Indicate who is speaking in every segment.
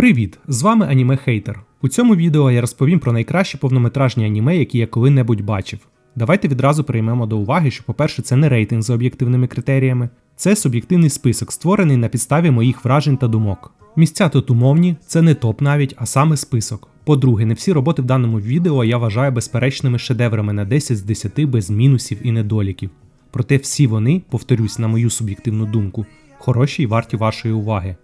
Speaker 1: Привіт! З вами Аніме Хейтер. У цьому відео я розповім про найкращі повнометражні аніме, які я коли-небудь бачив. Давайте відразу приймемо до уваги, що, по-перше, це не рейтинг за об'єктивними критеріями, це суб'єктивний список, створений на підставі моїх вражень та думок. Місця тут умовні, це не топ навіть, а саме список. По-друге, не всі роботи в даному відео я вважаю безперечними шедеврами на 10 з 10 без мінусів і недоліків. Проте всі вони, повторюсь, на мою суб'єктивну думку, хороші і варті вашої уваги.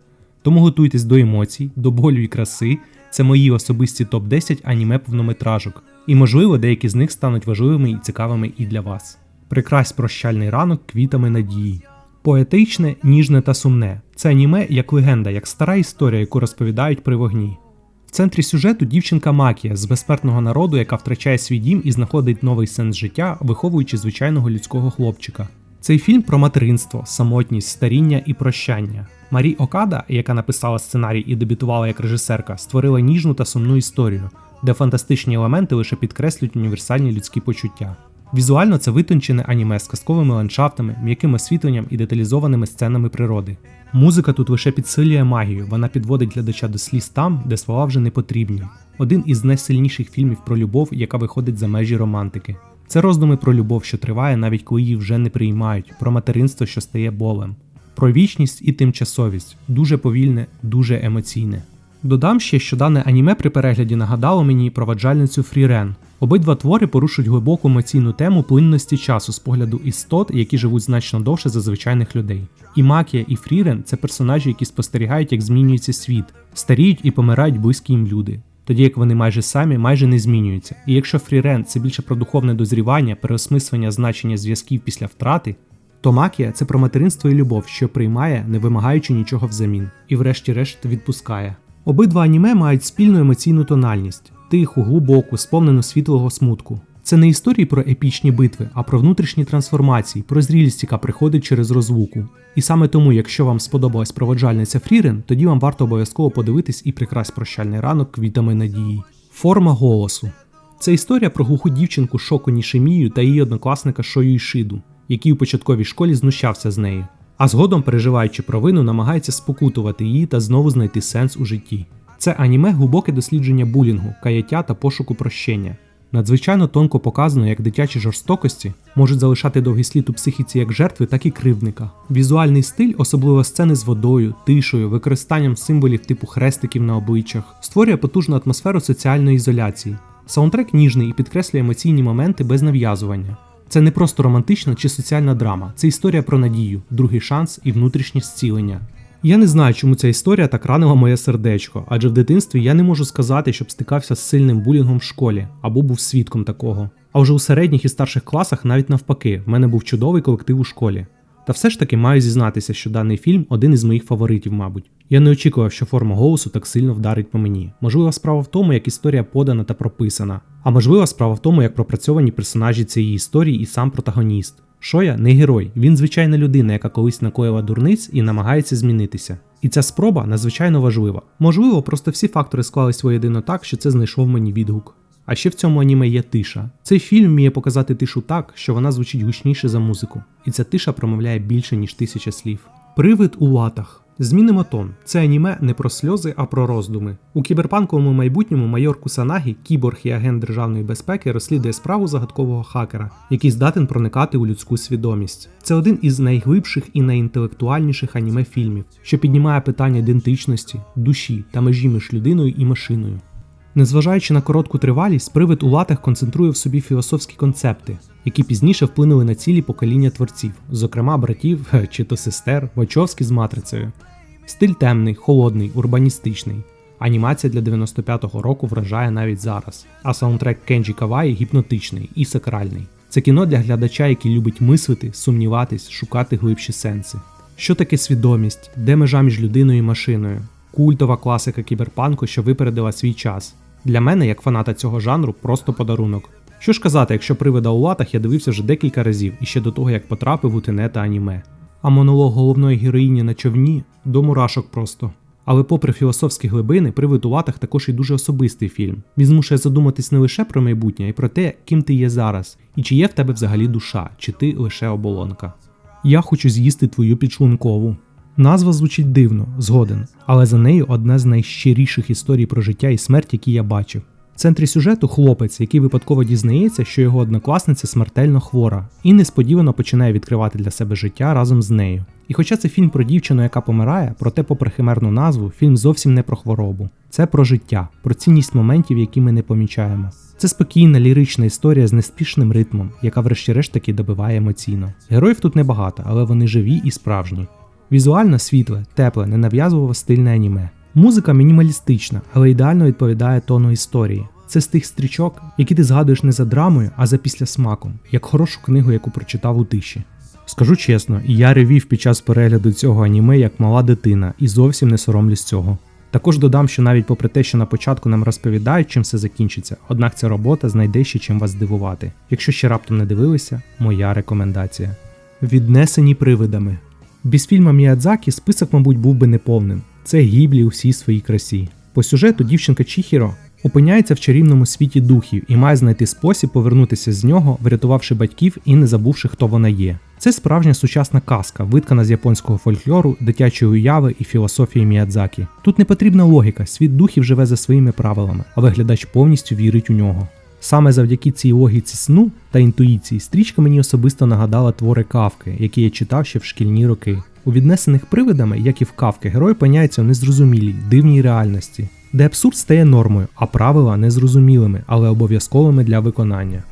Speaker 1: Тому готуйтесь до емоцій, до болю і краси. Це мої особисті топ-10 аніме повнометражок. І можливо, деякі з них стануть важливими і цікавими і для вас. Прикрась прощальний ранок квітами надії. Поетичне, ніжне та сумне. Це аніме як легенда, як стара історія, яку розповідають при вогні. В центрі сюжету дівчинка Макія з безсмертного народу, яка втрачає свій дім і знаходить новий сенс життя, виховуючи звичайного людського хлопчика. Цей фільм про материнство, самотність, старіння і прощання. Марі Окада, яка написала сценарій і дебютувала як режисерка, створила ніжну та сумну історію, де фантастичні елементи лише підкреслюють універсальні людські почуття. Візуально це витончене аніме з казковими ландшафтами, м'яким освітленням і деталізованими сценами природи. Музика тут лише підсилює магію, вона підводить глядача до сліз там, де слова вже не потрібні. Один із найсильніших фільмів про любов, яка виходить за межі романтики. Це роздуми про любов, що триває, навіть коли її вже не приймають, про материнство, що стає болем, про вічність і тимчасовість, дуже повільне, дуже емоційне. Додам ще, що дане аніме при перегляді нагадало мені проваджальницю Фрірен. Обидва твори порушують глибоку емоційну тему плинності часу з погляду істот, які живуть значно довше за звичайних людей. І Макія, і Фрірен це персонажі, які спостерігають, як змінюється світ, старіють і помирають близькі їм люди. Тоді як вони майже самі майже не змінюються. І якщо фрірен це більше про духовне дозрівання, переосмислення значення зв'язків після втрати, то макія це про материнство і любов, що приймає, не вимагаючи нічого взамін, і врешті-решт відпускає. Обидва аніме мають спільну емоційну тональність, тиху, глибоку, сповнену світлого смутку. Це не історії про епічні битви, а про внутрішні трансформації, про зрілість, яка приходить через розлуку. І саме тому, якщо вам сподобалась проводжальниця Фрірен, тоді вам варто обов'язково подивитись і прикрась прощальний ранок квітами надії. Форма голосу. Це історія про глуху дівчинку Шоку Нішемію та її однокласника Шою Ішиду, який у початковій школі знущався з нею, а згодом, переживаючи провину, намагається спокутувати її та знову знайти сенс у житті. Це аніме глибоке дослідження булінгу, каяття та пошуку прощення. Надзвичайно тонко показано, як дитячі жорстокості можуть залишати довгий слід у психіці як жертви, так і кривдника. Візуальний стиль, особливо сцени з водою, тишою, використанням символів типу хрестиків на обличчях, створює потужну атмосферу соціальної ізоляції. Саундтрек ніжний і підкреслює емоційні моменти без нав'язування. Це не просто романтична чи соціальна драма, це історія про надію, другий шанс і внутрішнє зцілення. Я не знаю, чому ця історія так ранила моє сердечко, адже в дитинстві я не можу сказати, щоб стикався з сильним булінгом в школі або був свідком такого. А вже у середніх і старших класах навіть навпаки, в мене був чудовий колектив у школі. Та все ж таки маю зізнатися, що даний фільм один із моїх фаворитів, мабуть. Я не очікував, що форма голосу так сильно вдарить по мені. Можливо, справа в тому, як історія подана та прописана, а можливо, справа в тому, як пропрацьовані персонажі цієї історії і сам протагоніст. Шоя не герой, він звичайна людина, яка колись накоїла дурниць і намагається змінитися. І ця спроба надзвичайно важлива. Можливо, просто всі фактори склались воєдино так, що це знайшов мені відгук. А ще в цьому аніме є тиша. Цей фільм вміє показати тишу так, що вона звучить гучніше за музику, і ця тиша промовляє більше, ніж тисяча слів. Привид у латах. Змінимо тон. Це аніме не про сльози, а про роздуми. У кіберпанковому майбутньому майор Кусанагі, кіборг і агент державної безпеки, розслідує справу загадкового хакера, який здатен проникати у людську свідомість. Це один із найглибших і найінтелектуальніших аніме фільмів, що піднімає питання ідентичності, душі та межі між людиною і машиною. Незважаючи на коротку тривалість, привид у латах концентрує в собі філософські концепти, які пізніше вплинули на цілі покоління творців, зокрема братів чи то сестер, Вачовські з матрицею. Стиль темний, холодний, урбаністичний. Анімація для 95-го року вражає навіть зараз, а саундтрек Кенджі Каваї гіпнотичний і сакральний. Це кіно для глядача, який любить мислити, сумніватись, шукати глибші сенси. Що таке свідомість, де межа між людиною і машиною? Культова класика кіберпанку, що випередила свій час. Для мене, як фаната цього жанру, просто подарунок. Що ж казати, якщо привида у латах я дивився вже декілька разів і ще до того, як потрапив у тене та аніме. А монолог головної героїні на човні до мурашок просто. Але, попри філософські глибини, привид у латах також і дуже особистий фільм. Він змушує задуматись не лише про майбутнє, а й про те, ким ти є зараз, і чи є в тебе взагалі душа, чи ти лише оболонка. Я хочу з'їсти твою підшлункову. Назва звучить дивно, згоден, але за нею одна з найщиріших історій про життя і смерть, які я бачив. В центрі сюжету хлопець, який випадково дізнається, що його однокласниця смертельно хвора, і несподівано починає відкривати для себе життя разом з нею. І хоча це фільм про дівчину, яка помирає, проте, попри химерну назву, фільм зовсім не про хворобу. Це про життя, про цінність моментів, які ми не помічаємо. Це спокійна лірична історія з неспішним ритмом, яка врешті-решт таки добиває емоційно. Героїв тут небагато, але вони живі і справжні. Візуально світле, тепле, ненав'язливо стильне аніме. Музика мінімалістична, але ідеально відповідає тону історії. Це з тих стрічок, які ти згадуєш не за драмою, а за післясмаком, як хорошу книгу, яку прочитав у тиші. Скажу чесно, я ревів під час перегляду цього аніме як мала дитина і зовсім не соромлюсь цього. Також додам, що навіть попри те, що на початку нам розповідають, чим все закінчиться, однак ця робота знайде ще чим вас здивувати. Якщо ще раптом не дивилися, моя рекомендація. Віднесені привидами. Без фільма Міядзакі список, мабуть, був би неповним. Це гіблі у всій своїй красі. По сюжету дівчинка Чіхіро опиняється в чарівному світі духів і має знайти спосіб повернутися з нього, врятувавши батьків і не забувши, хто вона є. Це справжня сучасна казка, виткана з японського фольклору, дитячої уяви і філософії Міядзакі. Тут не потрібна логіка, світ духів живе за своїми правилами, а виглядач повністю вірить у нього. Саме завдяки цій логіці сну та інтуїції стрічка мені особисто нагадала твори кавки, які я читав ще в шкільні роки. У віднесених привидами, як і в кавки, герой пиняється в незрозумілій, дивній реальності, де абсурд стає нормою, а правила незрозумілими, але обов'язковими для виконання.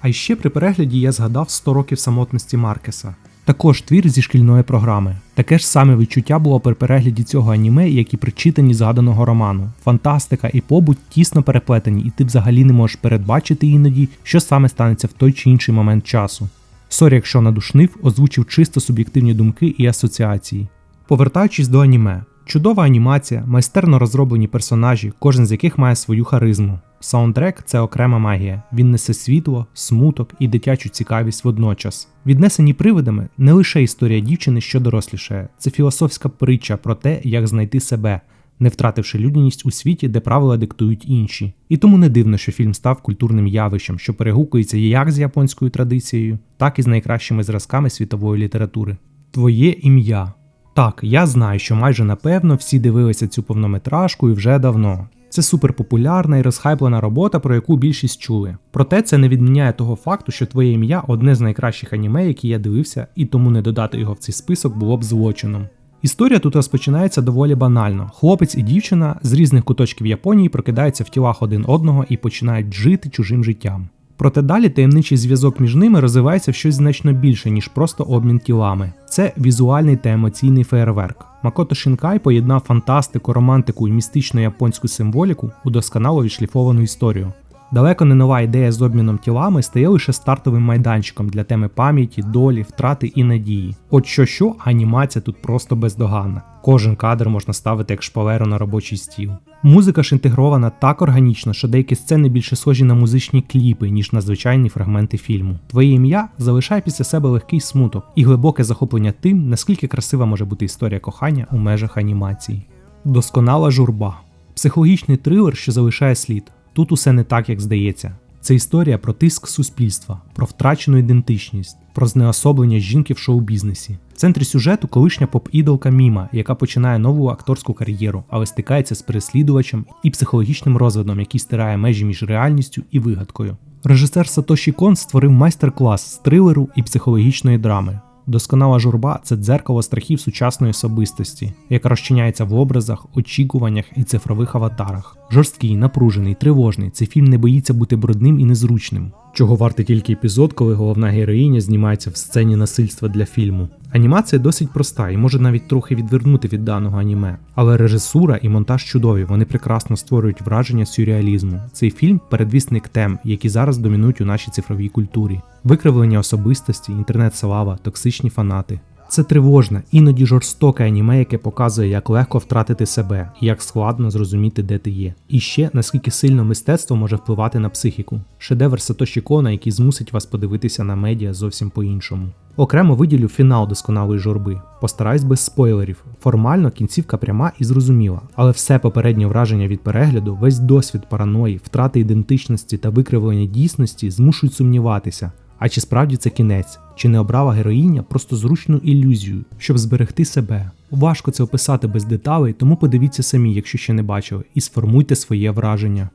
Speaker 1: А ще при перегляді я згадав 100 років самотності Маркеса. Також твір зі шкільної програми. Таке ж саме відчуття було при перегляді цього аніме, як і при читанні згаданого роману. Фантастика і побут тісно переплетені, і ти взагалі не можеш передбачити іноді, що саме станеться в той чи інший момент часу. Сорі, якщо надушнив, озвучив чисто суб'єктивні думки і асоціації. Повертаючись до аніме, чудова анімація, майстерно розроблені персонажі, кожен з яких має свою харизму. Саундтрек це окрема магія. Він несе світло, смуток і дитячу цікавість водночас. Віднесені привидами не лише історія дівчини, що дорослішає, це філософська притча про те, як знайти себе, не втративши людяність у світі, де правила диктують інші. І тому не дивно, що фільм став культурним явищем, що перегукується як з японською традицією, так і з найкращими зразками світової літератури. Твоє ім'я. Так, я знаю, що майже напевно всі дивилися цю повнометражку і вже давно. Це суперпопулярна і розхайплена робота, про яку більшість чули. Проте це не відміняє того факту, що твоє ім'я одне з найкращих аніме, які я дивився, і тому не додати його в цей список було б злочином. Історія тут розпочинається доволі банально. Хлопець і дівчина з різних куточків Японії прокидаються в тілах один одного і починають жити чужим життям. Проте далі таємничий зв'язок між ними розвивається в щось значно більше, ніж просто обмін тілами. Це візуальний та емоційний феєрверк. Макото Шинкай поєднав фантастику, романтику і містичну японську символіку у досконало відшліфовану історію. Далеко не нова ідея з обміном тілами стає лише стартовим майданчиком для теми пам'яті, долі, втрати і надії. От що що, анімація тут просто бездоганна. Кожен кадр можна ставити як шпалеру на робочий стіл. Музика ж інтегрована так органічно, що деякі сцени більше схожі на музичні кліпи, ніж на звичайні фрагменти фільму. Твоє ім'я залишає після себе легкий смуток і глибоке захоплення тим, наскільки красива може бути історія кохання у межах анімації. Досконала журба. Психологічний трилер, що залишає слід. Тут усе не так, як здається. Це історія про тиск суспільства, про втрачену ідентичність, про знеособлення жінки в шоу-бізнесі. В центрі сюжету колишня поп-ідолка Міма, яка починає нову акторську кар'єру, але стикається з переслідувачем і психологічним розвитом, який стирає межі між реальністю і вигадкою. Режисер Сатоші Кон створив майстер-клас з трилеру і психологічної драми. Досконала журба це дзеркало страхів сучасної особистості, яка розчиняється в образах, очікуваннях і цифрових аватарах. Жорсткий, напружений, тривожний. Цей фільм не боїться бути брудним і незручним. Чого вартий тільки епізод, коли головна героїня знімається в сцені насильства для фільму. Анімація досить проста і може навіть трохи відвернути від даного аніме, але режисура і монтаж чудові, вони прекрасно створюють враження сюрреалізму. Цей фільм передвісник тем, які зараз домінують у нашій цифровій культурі. Викривлення особистості, інтернет-слава, токсичні фанати. Це тривожне, іноді жорстоке аніме, яке показує, як легко втратити себе і як складно зрозуміти, де ти є. І ще наскільки сильно мистецтво може впливати на психіку. Шедевр Сатоші Кона, який змусить вас подивитися на медіа зовсім по-іншому. Окремо виділю фінал досконалої журби. Постараюсь без спойлерів. Формально кінцівка пряма і зрозуміла, але все попереднє враження від перегляду, весь досвід параної, втрати ідентичності та викривлення дійсності змушують сумніватися. А чи справді це кінець? Чи не обрала героїня просто зручну ілюзію, щоб зберегти себе? Важко це описати без деталей, тому подивіться самі, якщо ще не бачили, і сформуйте своє враження.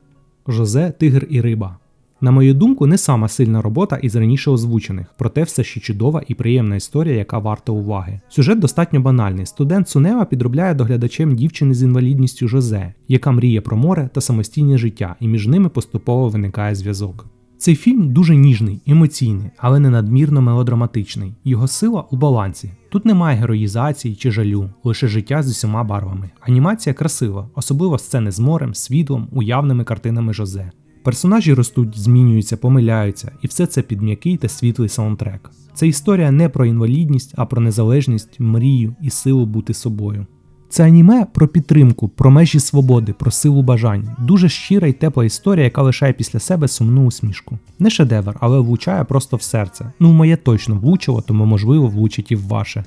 Speaker 1: Жозе, Тигр і Риба. На мою думку, не сама сильна робота із раніше озвучених, проте все ще чудова і приємна історія, яка варта уваги. Сюжет достатньо банальний. Студент Сунева підробляє доглядачем дівчини з інвалідністю Жозе, яка мріє про море та самостійне життя, і між ними поступово виникає зв'язок. Цей фільм дуже ніжний, емоційний, але не надмірно мелодраматичний. Його сила у балансі. Тут немає героїзації чи жалю, лише життя з усіма барвами. Анімація красива, особливо сцени з морем, світлом, уявними картинами Жозе. Персонажі ростуть, змінюються, помиляються, і все це під м'який та світлий саундтрек. Це історія не про інвалідність, а про незалежність, мрію і силу бути собою. Це аніме про підтримку, про межі свободи, про силу бажань. Дуже щира й тепла історія, яка лишає після себе сумну усмішку. Не шедевр, але влучає просто в серце. Ну, моє точно влучило, тому можливо влучить і в ваше.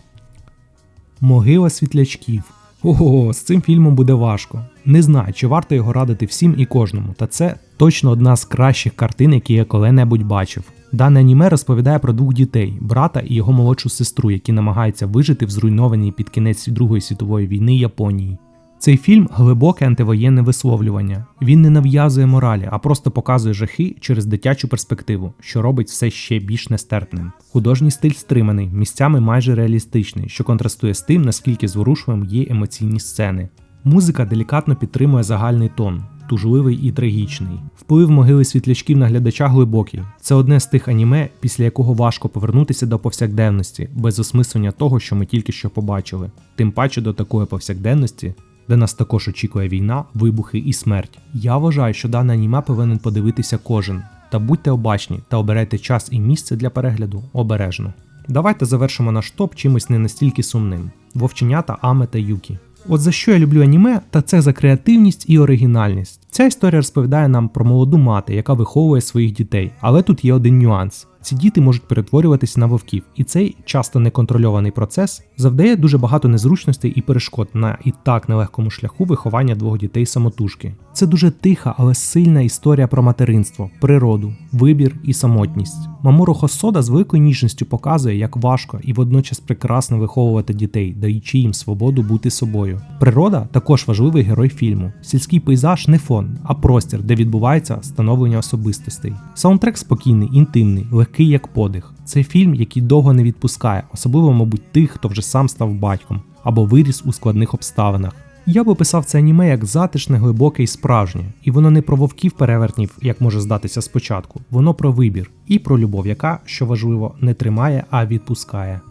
Speaker 1: Могила світлячків. Ого, з цим фільмом буде важко. Не знаю, чи варто його радити всім і кожному, та це точно одна з кращих картин, які я коли-небудь бачив. Дане аніме розповідає про двох дітей, брата і його молодшу сестру, які намагаються вижити в зруйнованій під кінець Другої світової війни Японії. Цей фільм глибоке антивоєнне висловлювання. Він не нав'язує моралі, а просто показує жахи через дитячу перспективу, що робить все ще більш нестерпним. Художній стиль стриманий, місцями майже реалістичний, що контрастує з тим, наскільки зворушливим є емоційні сцени. Музика делікатно підтримує загальний тон, тужливий і трагічний. Вплив могили світлячків на глядача глибокий. Це одне з тих аніме, після якого важко повернутися до повсякденності, без осмислення того, що ми тільки що побачили. Тим паче до такої повсякденності, де нас також очікує війна, вибухи і смерть. Я вважаю, що дане аніме повинен подивитися кожен. Та будьте обачні та обирайте час і місце для перегляду обережно. Давайте завершимо наш топ чимось не настільки сумним: вовченята Аме та Юкі. От за що я люблю аніме, та це за креативність і оригінальність. Ця історія розповідає нам про молоду мати, яка виховує своїх дітей. Але тут є один нюанс: ці діти можуть перетворюватися на вовків, і цей часто неконтрольований процес завдає дуже багато незручностей і перешкод на і так нелегкому шляху виховання двох дітей самотужки. Це дуже тиха, але сильна історія про материнство, природу, вибір і самотність. Мамору Хосода з великою ніжністю показує, як важко і водночас прекрасно виховувати дітей, даючи їм свободу бути собою. Природа також важливий герой фільму. Сільський пейзаж не фон, а простір, де відбувається становлення особистостей. Саундтрек спокійний, інтимний, легкий як подих. Це фільм, який довго не відпускає, особливо, мабуть, тих, хто вже сам став батьком або виріс у складних обставинах. Я б описав це аніме як затишне, глибоке і справжнє, і воно не про вовків перевертнів, як може здатися спочатку, воно про вибір і про любов, яка, що важливо, не тримає, а відпускає.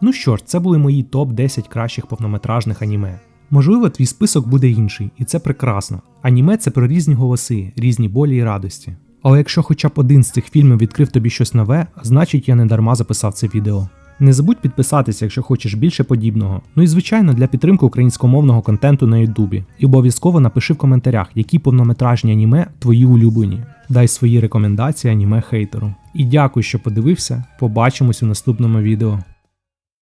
Speaker 1: Ну що ж, це були мої топ 10 кращих повнометражних аніме. Можливо, твій список буде інший, і це прекрасно. Аніме це про різні голоси, різні болі і радості. Але якщо хоча б один з цих фільмів відкрив тобі щось нове, значить я не дарма записав це відео. Не забудь підписатися, якщо хочеш більше подібного. Ну і звичайно для підтримки українськомовного контенту на Ютубі. І обов'язково напиши в коментарях, які повнометражні аніме твої улюблені. Дай свої рекомендації аніме хейтеру. І дякую, що подивився. Побачимось у наступному відео.